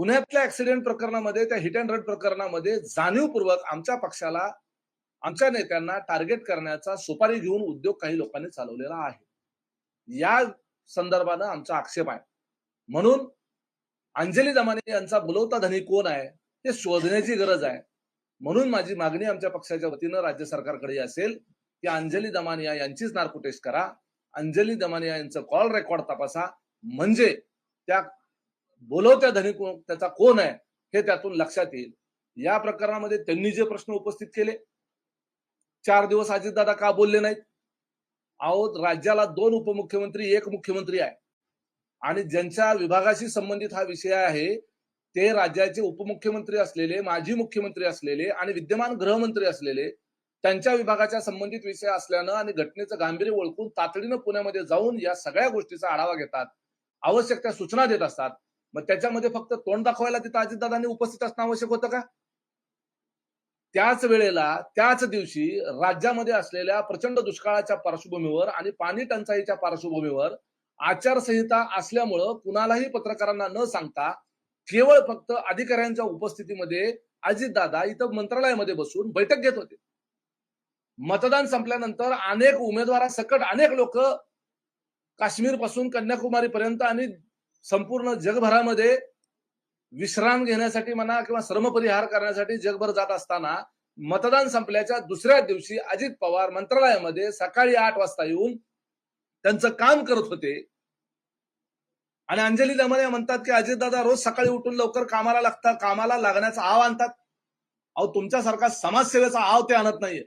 पुण्यातल्या ऍक्सिडेंट प्रकरणामध्ये त्या हिट अँड रन प्रकरणामध्ये जाणीवपूर्वक आमच्या पक्षाला आमच्या नेत्यांना टार्गेट करण्याचा सुपारी घेऊन उद्योग काही लोकांनी चालवलेला आहे. या संदर्भानं आमचा आक्षेप आहे. म्हणून अंजली दमाने यांचा बोलवता धनी कोण आहे ते शोधण्याची गरज आहे. म्हणून माझी मागणी आमच्या पक्षाच्या वतीनं राज्य सरकारकडे असेल की अंजली दमानिया यांचीच नार्को टेस्ट करा. अंजली दमानिया यांचं कॉल रेकॉर्ड तपासा. म्हणजे त्या बोलवत्या धनी कोण त्याचा कोण आहे हे त्यातून लक्षात येईल. या प्रकरणामध्ये त्यांनी जे प्रश्न उपस्थित केले चार दिवस अजितदादा का बोलले नाहीत? अहो राज्याला दोन उपमुख्यमंत्री एक मुख्यमंत्री आहे. आणि ज्यांच्या विभागाशी संबंधित हा विषय आहे ते राज्याचे उपमुख्यमंत्री असलेले माजी मुख्यमंत्री असलेले आणि विद्यमान गृहमंत्री असलेले त्यांच्या विभागाच्या संबंधित विषय असल्यानं आणि घटनेचं गांभीर्य ओळखून तातडीनं पुण्यामध्ये जाऊन या सगळ्या गोष्टीचा आढावा घेतात आवश्यक त्या सूचना देत असतात. मग त्याच्यामध्ये फक्त तोंड दाखवायला तिथं अजितदादांनी उपस्थित असणं आवश्यक होतं का? त्याच वेळेला त्याच दिवशी राज्यामध्ये असलेल्या प्रचंड दुष्काळाच्या पार्श्वभूमीवर आणि पाणी टंचाईच्या पार्श्वभूमीवर आचारसंहिता असल्यामुळं कुणालाही पत्रकारांना न सांगता केवळ फक्त अधिकाऱ्यांच्या उपस्थितीमध्ये अजितदादा इथं मंत्रालयामध्ये बसून बैठक घेत होते. मतदान संपल्यानंतर अनेक उमेदवारासकट अनेक लोक काश्मीरपासून कन्याकुमारी पर्यंत आणि संपूर्ण जगभरामध्ये विश्राम घेण्यासाठी म्हणा किंवा श्रमपरिहार करण्यासाठी जगभर जात असताना मतदान संपल्याच्या दुसऱ्या दिवशी अजित पवार मंत्रालयामध्ये सकाळी आठ वाजता येऊन त्यांचं काम करत होते. आणि अंजली दमाने म्हणतात की अजितदादा रोज सकाळी उठून लवकर कामाला लागतात कामाला लागण्याचा आव आणतात. अहो तुमच्यासारखा समाजसेवेचा आव ते आणत नाहीये.